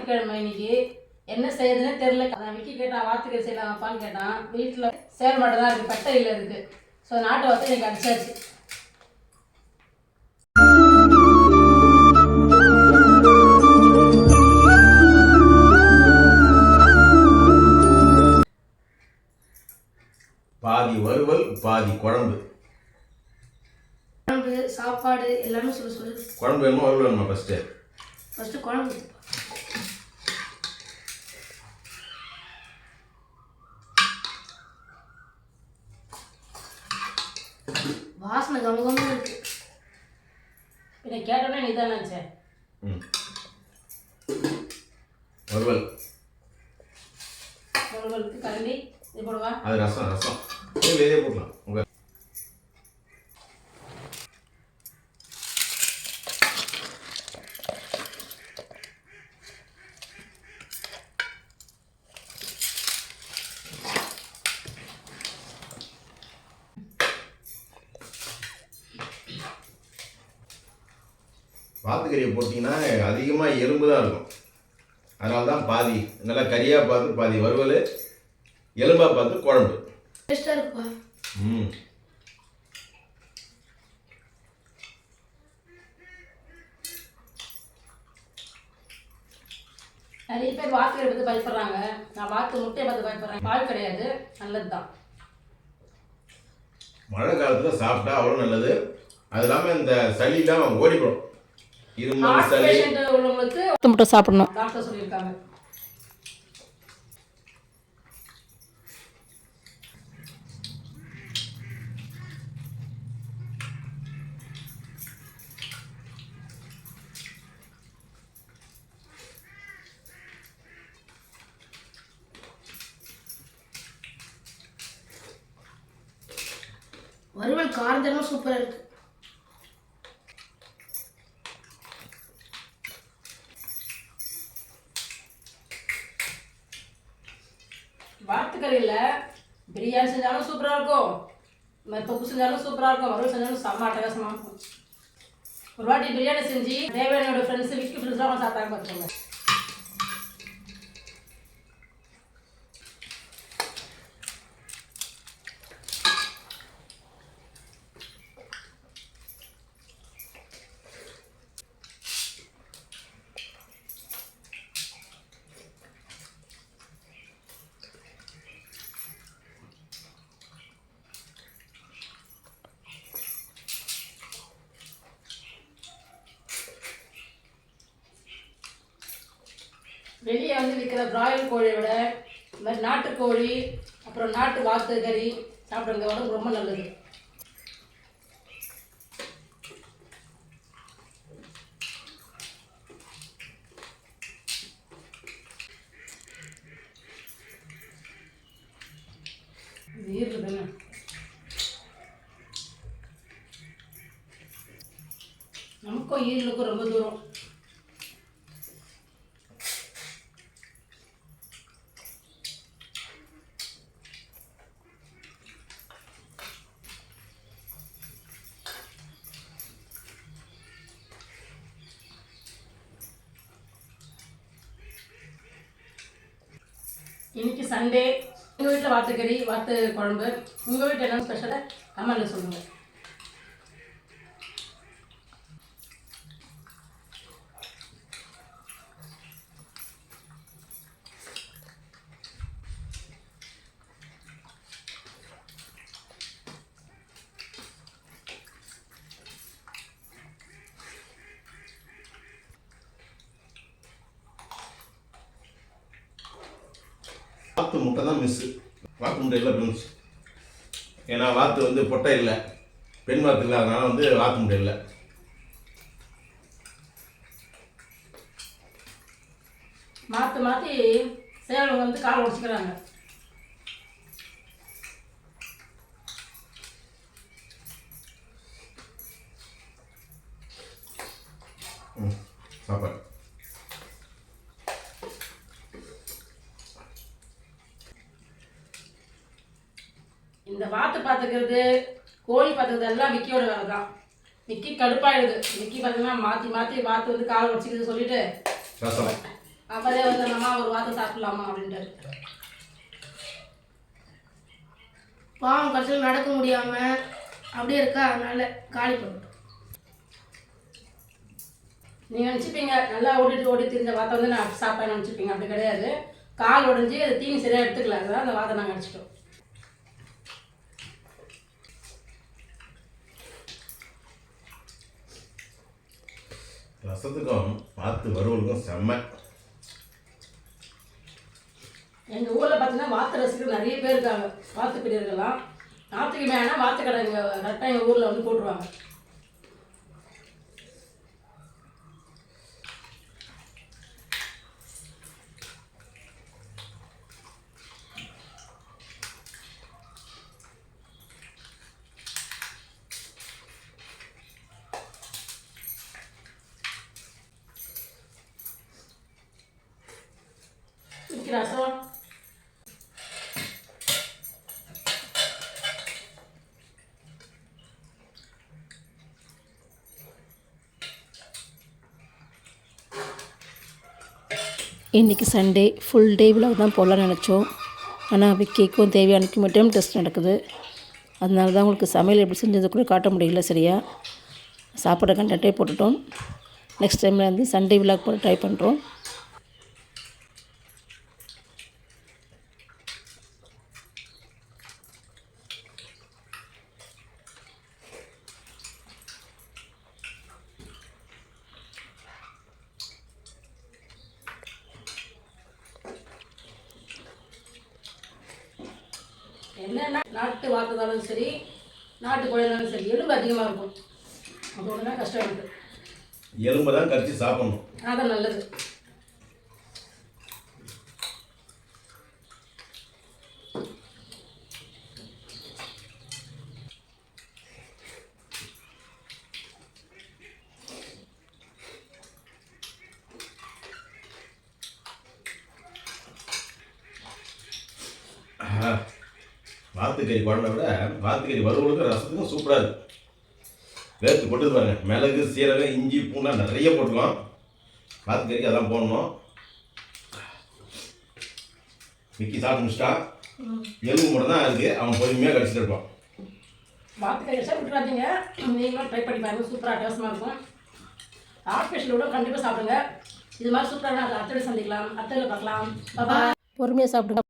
ஞாயிற்றுக்கிழமை இன்னைக்கு என்ன செய்யுதுன்னே தெரில நான் விக்கி கேட்டான் வாத்துக்கறி செய்யலாமாப்பான்னு கேட்டான். வீட்டில் சேர மட்டும் தான் இருக்குது பட்டையில் இருக்குது ஸோ நாட்டு வார்த்தை எனக்கு அடிச்சாச்சு. பாதி வறுவல் பாதி குழம்பு. குழம்பு சாப்பாடு எல்லாமே சொல்லு சொல்லு. குழம்பு வேணுமா வறுவல் வேணுமா ஃபஸ்ட்டு ஃபஸ்ட்டு குழம்பு. வாசனை கமகமாக இருக்கு. பின்ன கேட்டோன்னே நீ தான் நினச்சேன் ம். வறுவல். உங்களுக்கு கரண்டி இது போடுவா? அது ரசம் ரசம். இதே போடலாம். உங்கள் வாத்துக்கறியை போட்டிங்கன்னா அதிகமாக எலும்பு தான் இருக்கும். அதனால தான் பாதி நல்லா கறியாக பார்த்து பாதி வறுவல் எலும்பாக பார்த்து குழம்பு. ம். நிறைய பேர் வாத்துக்கறி பற்றி பயப்படுறாங்க. நான் வாத்து முட்டையை பார்த்து பயப்படுறேன். பால் கிடையாது. நல்லது தான் மழை காலத்தில் சாப்பிட்டா அவ்வளோ நல்லது. அது இல்லாமல் இந்த சளிலாம் ஓடிப்படும் இருமல் சளி உள்ளவங்களுக்கு வாத்து முட்டை சாப்பிடணும். டாக்டர் சொல்லியிருக்காங்க. வறுவல் காரஞ்சரமாக சூப்பராக இருக்கு. வாத்துக்கறியில் பிரியாணி செஞ்சாலும் சூப்பராக இருக்கும். இந்த மாதிரி தொப்பு செஞ்சாலும் சூப்பராக இருக்கும். வறுவல் செஞ்சாலும் செம்ம அட்டகாசமாக இருக்கும். ஒரு வாட்டி பிரியாணி செஞ்சு தேவையானோட ஃப்ரெண்ட்ஸு விக்கி ஃப்ரெண்ட்ஸ்லாம் அவங்க சாப்பிட்டாங்க பார்த்துக்கோங்க வெளியே வந்து விற்கிற பிராயில் கோழியை விட இந்த மாதிரி நாட்டுக்கோழி அப்புறம் நாட்டு வாத்து கறி சாப்பிட்றது உடம்பு ரொம்ப நல்லது. இருக்குதுன்னு நமக்கும் ஈரலுக்கும் ரொம்ப தூரம். இன்னைக்கு சண்டே எங்கள் வீட்டில் வாத்துக்கறி வாத்து குழம்பு உங்கள் வீட்டில் என்ன ஸ்பெஷலாக கமெண்ட்டில் சொல்லுங்கள் வாத்து முட்டை தான் மிஸ்ஸு வாத்து முட்டை இல்லை மிஸ் ஏன்னா வாத்து வந்து பொட்டை இல்லை. பெண் வாத்து இல்லை. அதனால வந்து வாத்து முட்டை இல்லை. மாற்றி மாற்றி சேவல் வந்து கால் உடச்சிக்கிறாங்க. சாப்பாடு இந்த வாத்து பார்த்துக்கிறது கோழி பார்த்துக்கிறது எல்லாம் விக்கியோட வேலை தான் விக்கி கடுப்பாயிடுது. விக்கி பார்த்தீங்கன்னா மாற்றி மாற்றி வாத்து வந்து கால் உடச்சிக்கிறது சொல்லிட்டு அப்போதே வந்து மாமா ஒரு வார்த்தை சாப்பிடலாமா அப்படின்ட்டு பாவம் கடைசியில் நடக்க முடியாம அப்படியே இருக்கா? அதனால காலி பண்ணிட்டோம். நீங்கள் நினச்சிப்பீங்க நல்லா ஓடிட்டு ஓடி தெரிஞ்ச வார்த்தை வந்து நான் சாப்பிட்டேன்னு நினச்சிப்பீங்க. அப்படி கிடையாது. கால் உடைஞ்சி அது தீனி சரியாக எடுத்துக்கல. அதுதான் அந்த வார்த்தை நாங்கள் அடிச்சிட்டோம். ரசத்துக்கும் வாத்து வறுவலுக்கும் செம்ம. எங்கள் ஊரில் பார்த்தீங்கன்னா வாத்து ரசிகர்கள் நிறைய பேர் இருக்காங்க. வாத்து பிரியர்கள்லாம். ஞாயிற்றுக்கிழமை ஆனால் வாத்து கடை கரெக்டாக எங்கள் ஊரில் வந்து போட்டுருவாங்க. ரசம் இன்றைக்கி சண்டே ஃபுல் டே விழாவை தான் போடலான்னு நினச்சோம். ஆனால் விக்கிக்கும் தேவையானுக்கும் மட்டும் டெஸ்ட் நடக்குது. அதனால தான் உங்களுக்கு சமையல் எப்படி செஞ்சது கூட காட்ட முடியல சரியா. சாப்பிட்ற கண்டே போட்டுட்டோம். நெக்ஸ்ட் டைமில் வந்து சண்டே விழாக்கு போட ட்ரை பண்ணுறோம் என்னென்ன நாட்டு வாக்குதாலும் சரி நாட்டு கோழினாலும் சரி எலும்பு அதிகமாக இருக்கும். அது ஒன்று தான் கஷ்டம் எனக்கு எலும்பை தான் கடிச்சு சாப்பிடணும். அதான் நல்லது. வாத்துக்கறி குழம்பை விட வாத்துக்கறி வறுவலுக்கும் ரசத்துக்கும் சூப்பராக இருக்குது வேர்த்து கொட்டுது பாருங்க. மிளகு சீரகம் இஞ்சி பூண்டா நிறைய போட்டுக்கலாம். வாத்துக்கறிக்கு அதெல்லாம் போடணும். மிக்கி சாப்பிட்டு முடிச்சிட்டா? எலும்பு மட்டும் தான் இருக்குது அவன் பொறுமையாக கடிச்சிட்டு இருப்பான். வாத்து கையில் விட்டுறாதீங்க. நீங்களும் ட்ரை பண்ணி பாருங்க. சூப்பராக அட்டகாசமாக இருக்கும் ஆர்டிஃபிஷியலோட கண்டிப்பாக சாப்பிடுங்க. இது மாதிரி சூப்பராக அடுத்த சந்திக்கலாம். அடுத்த பார்க்கலாம். பொறுமையாக சாப்பிடுங்க.